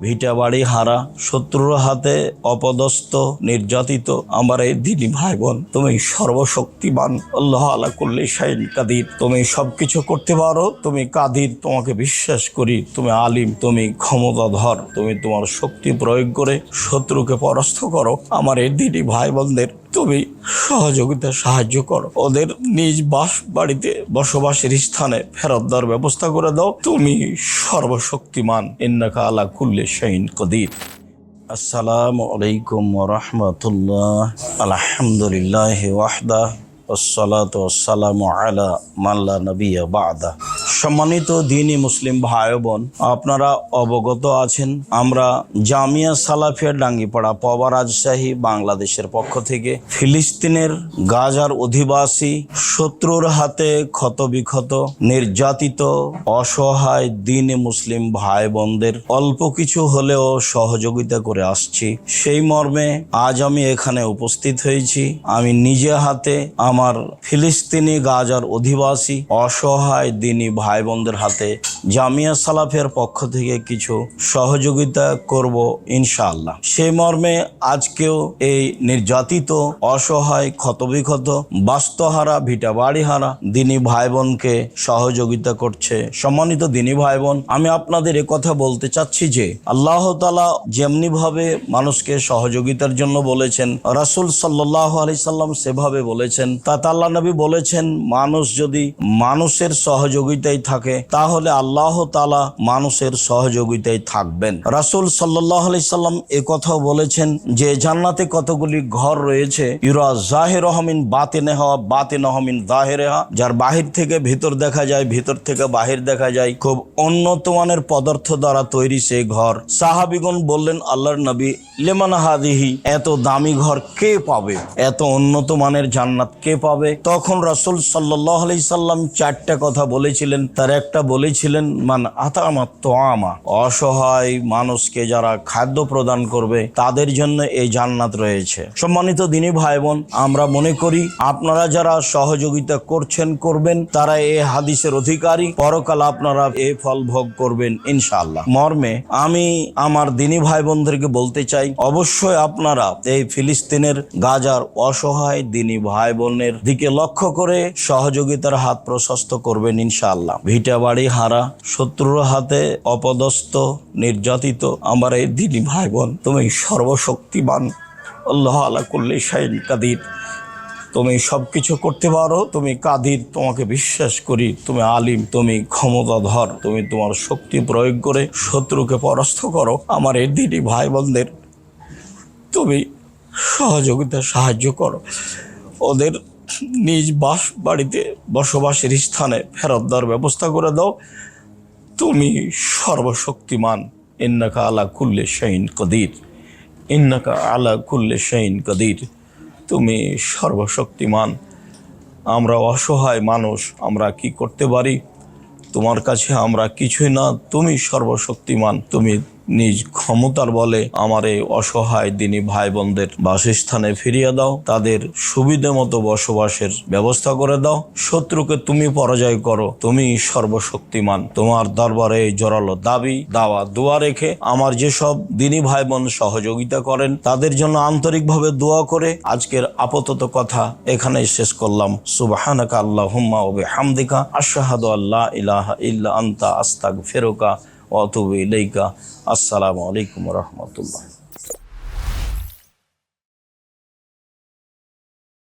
ভিটা বাড়ি হারা, শত্রুর হাতে অপদস্থ, নির্যাতিত আমার এই দিনী ভাই বোন তুমি সর্বশক্তিমান আল্লাহ আলা করলে শাইন কাদির। তুমি সবকিছু করতে পারো, তুমি কাদির, তোমাকে বিশ্বাস করি, তুমি আলিম, তুমি ক্ষমতাধর, তুমি তোমার শক্তি প্রয়োগ করে শত্রুকে পরাস্ত করো। আমার এই দিনী ভাই বোনদের তুমি সহযোগিতা সাহায্য করো ওদের নিজ বাস বাড়িতে বসবাসের স্থানে ফেরত দেওয়ার ব্যবস্থা করে দাও তুমি সর্বশক্তিমান ইন্নাকা আলা কুল্লে শাইন কদির আসসালামু আলাইকুম রহমতুল্লাহ আলহামদুলিল্লাহ ওয়াহদা والصلاة والسلام على من لا نبي بعده সম্মানিত দিনী মুসলিম ভাই বোন, আপনারা অবগত আছেন, আমরা জামিয়া সালাফিয়া ডাঙ্গিপাড়া পবা রাজশাহী বাংলাদেশের পক্ষ থেকে ফিলিস্তিনের গাজার অধিবাসী শত্রুর হাতে ক্ষতবিক্ষত, নির্যাতিত, অসহায় দিনী মুসলিম ভাই বোনদের অল্প কিছু হলেও সহযোগিতা করে আসছি। সেই মর্মে আজ আমি এখানে উপস্থিত হয়েছি। আমি নিজে হাতে আমার ফিলিস্তিনি গাজার অধিবাসী, অসহায় দিনী ভাই বোনদের হাতে জামিয়া সালাফের পক্ষ থেকে কিছু সহযোগিতা করব ইনশাআল্লাহ। সেই মর্মে আজকেও এই নির্যাতিত, অসহায়, ক্ষতবিক্ষত, বাস্তহারা ভিটা বাড়িহারা দিনী ভাই বোনকে সহযোগিতা করছে। সম্মানিত দিনী ভাই বোন আমি আপনাদের কথা বলতে চাচ্ছি যে, আল্লাহ তালা যেমনি ভাবে মানুষকে সহযোগিতার জন্য বলেছেন, রাসুল সাল্লাহ আলি সাল্লাম সেভাবে বলেছেন তা আল্লাহ নবী বলেছেন, মানুষ যদি মানুষের সহযোগিতায় থাকে, তাহলে আল্লাহ তালা মানুষের সহযোগিতায় থাকবেন। রাসুল সাল্লাহ আলি সাল্লাম বলেছেন যে, জান্নাতে কতগুলি ঘর রয়েছে, ইরা জাহের রহমিন বাতিনে হওয়া, বাতিন হমিন জাহেরে হওয়া, যার বাহির থেকে ভিতর দেখা যায়, ভিতর থেকে বাহির দেখা যায়, খুব উন্নত মানের পদার্থ দ্বারা তৈরি সেই ঘর। সাহাবিগুন বললেন, আল্লাহর নবী, লেমান হাদিহি, এত দামি ঘর কে পাবে? এত উন্নত মানের জান্নাত কে পাবে? তখন রাসুল সাল্লাহ সাল্লাম চারটা কথা বলেছিলেন। তার একটা বলেছিলেন মান আতামাত আমা অসহায় মানুষকে যারা খাদ্য প্রদান করবে, তাদের জন্য এই জান্নাত রয়েছে। সম্মানিত দিনী ভাই বোন আমরা মনে করি আপনারা যারা সহযোগিতা করছেন, করবেন, তারা এই হাদিসের অধিকারী। পরকাল আপনারা এই ফল ভোগ করবেন, ইনশাআল্লাহ। মর্মে আমি আমার দিনী ভাই বোনদেরকে বলতে চাই, অবশ্যই আপনারা এই ফিলিস্তিনের গাজার অসহায় দিনী ভাই বোনের দিকে লক্ষ্য করে সহযোগিতার হাত প্রশস্ত করবেন, ইনশাআল্লাহ। ভিটা বাড়ি হারা শত্রুর হাতে অপদস্থ, নির্যাতিত আমার এই দিনী ভাই বোন তুমি সর্বশক্তিমান। আল্লাহ আলা করলে শাইন কাদির। তুমি সব কিছু করতে পারো, তুমি কাদির, তোমাকে বিশ্বাস করি, তুমি আলিম, তুমি ক্ষমতাধর, তুমি তোমার শক্তি প্রয়োগ করে শত্রুকে পরাস্ত করো আমার এই দিদি ভাই বোনদের তুমি সহযোগিতা সাহায্য করো। ওদের নিজ বাস বাড়িতে বসবাসের স্থানে ফেরত দেওয়ার ব্যবস্থা করে দাও। তুমি সর্বশক্তিমান। ইন্নাকা আলা কুল্লে শাইন কদির। ইন্নাকা আলা কুল্লে শাইন কদির। তুমি সর্বশক্তিমান। আমরা অসহায় মানুষ, আমরা কি করতে পারি? তোমার কাছে আমরা কিছুই না, তুমি সর্বশক্তিমান। তুমি নিজ ক্ষমতার বলে আমার এই অসহায় দিনী ভাই বোনদের বাসস্থানে ফিরিয়ে দাও, তাদের সুবিধে মতো বসবাসের ব্যবস্থা করে দাও। শত্রুকে তুমি পরাজয় করো, তুমি সর্বশক্তিমান। তোমার দরবারে জোরালো দাবি, দাওয়া, দোয়া রেখে আমার যেসব দিনী ভাই বোন সহযোগিতা করেন, তাদের জন্য আন্তরিকভাবে দোয়া করে আজকের আপাতত কথা এখানে শেষ করলাম। সুবাহানাকা আল্লাহ হুম্মা ওবে হামদিকা আশাহাদু আল্লাহ ইলাহা ইল্লা আন্তা আস্তাক ফেরোকা অতুব ইলাইকা। আসসালামু আলাইকুম রহমতুল্লাহ।